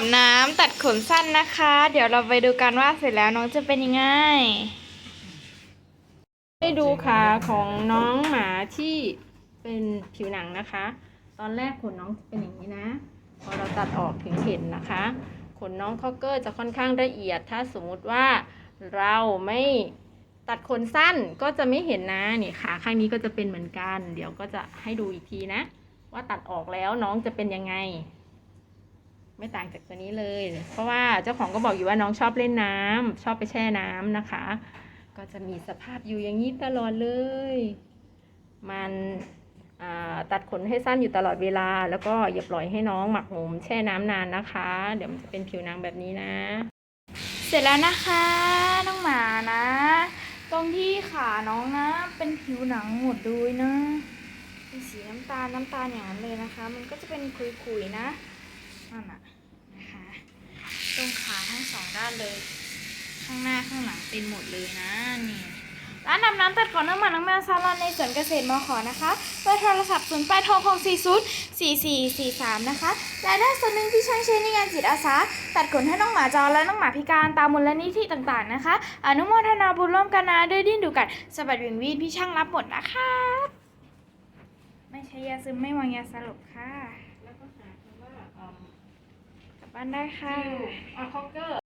บน้ำตัดขนสั้นนะคะ เดี๋ยวเราไปดูกันว่าเสร็จแล้วน้องจะเป็นยังไง ได้ดูขาของน้องหมาที่เป็นผิวหนังนะคะ ตอนแรกขนน้องเป็นอย่างนี้นะ พอเราตัดออกถึงเห็นนะคะ ขนน้องคอกเกอร์จะค่อนข้างละเอียด ถ้าสมมุติว่าเราไม่ตัดขนสั้นก็จะไม่เห็นนะนี่ขาข้างนี้ก็จะเป็นเหมือนกัน เดี๋ยวก็จะให้ดูอีกทีนะ ว่าตัดออกแล้วน้องจะเป็นยังไง ไม่ต่างจากตัวนี้เลย เพราะว่าเจ้าของก็บอกอยู่ว่าน้องชอบเล่นน้ำชอบไปแช่น้ำนะคะ ก็จะมีสภาพอยู่อย่างนี้ตลอดเลย มันตัดขนให้สั้นอยู่ตลอดเวลา แล้วก็อย่าปล่อยให้น้องหมักหมมแช่น้ำนานนะคะ เดี๋ยวมันจะเป็นผิวหนังแบบนี้นะ เสร็จแล้วนะคะน้องหมานะ ตรงที่ขาน้องนะเป็นผิวหนังหมดเลยนะเป็นสีน้ำตาลน้ำตาลอย่างนั้นเลยนะคะ มันก็จะเป็นคุยๆนะนั่นน่ะนะคะ ตรงขาทั้งสองด้านเลย ข้างหน้าข้างหลังเป็นหมดเลยนะนี่ร้านนำน้ำตัดขนน้ำหมันน้องแมวซาลอนในสวนเกษตรมขอนะคะเบอร์โทรศัพท์0 8 6 6 4 0 4 4 4 3 นะคะรายได้ส่วนหนึ่งที่ช่างใช้ในงานจิตอาสา ตัดขนให้น้องหมาจรและน้องหมาพิการตามมูลนิธิต่างๆนะคะ อนุโมทนาบุญร่วมกันนะด้วยดิ้นดูกันสะบัดเวียงวีดพี่ช่างรับหมดนะคะไม่ใช่ยาซึมไม่วางยาสลบค่ะ แล้วก็หาคำว่ากลับบ้านได้ค่ะอ่าคอกเกอร์